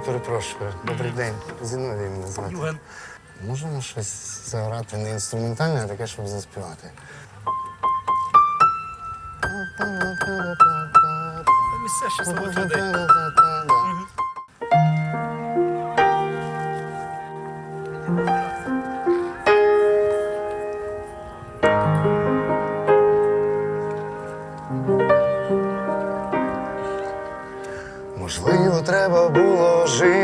перепрошую. Добрий день. Зіновій мене звати. Юген. Можемо щось заграти не інструментальне, а таке, щоб заспівати. Місце ще. Можливо,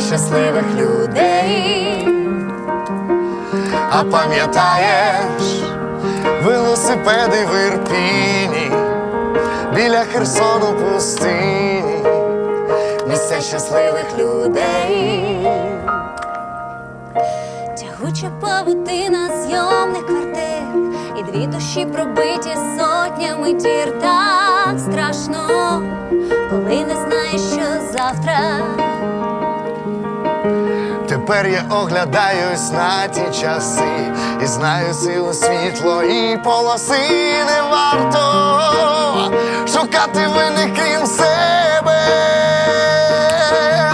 щасливих людей. А пам'ятаєш велосипеди в Ірпіні, біля Херсону пустині, місця щасливих людей. Тягуча павутина зйомних квартир І дві душі пробиті сотнями дір Так страшно, коли не знаєш, що завтра Тепер я оглядаюсь на ті часи і знаю силу світло і полоси не варто шукати винних крім себе.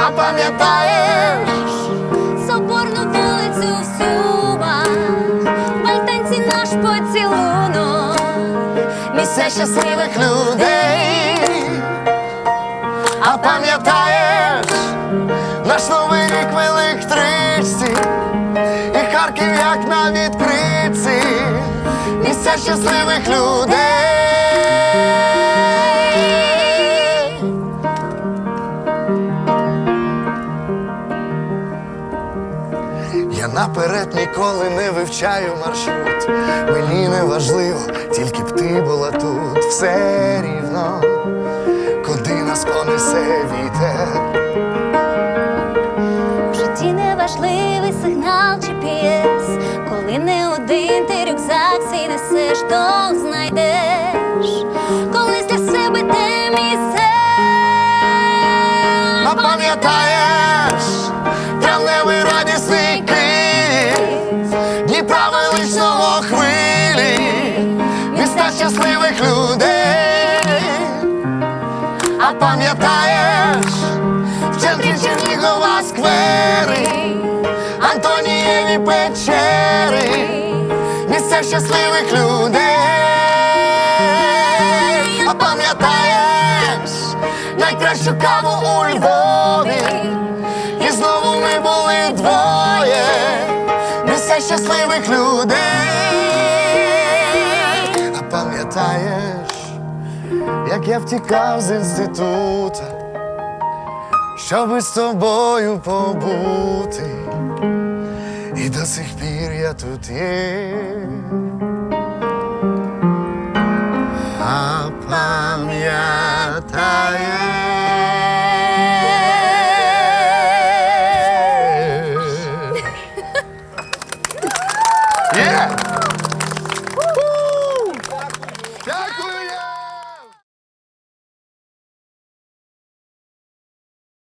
А пам'ятаєш? Соборну вулицю в Сумах В наш поцілунок місця щасливих людей. А пам'ятаєш На відкритці, місця щасливих людей. Я наперед ніколи не вивчаю маршрут. Мені не важливо, тільки б ти була тут. Все рівно, куди нас понесе вітер. То знайдеш Колись для себе те місце А пам'ятаєш, травневий радісний Київ, Дніпра величного хвилі, міста щасливих людей. А пам'ятаєш, в центрі Чернігова сквери, Антонієві печери, місця щасливих людей. А пам'ятаєш найкращу каву у Львові, і знову ми були двоє, місця щасливих людей. А пам'ятаєш, як я втікав з інститута, щоби з тобою побути, і до сих пір тут є, а пам'ять.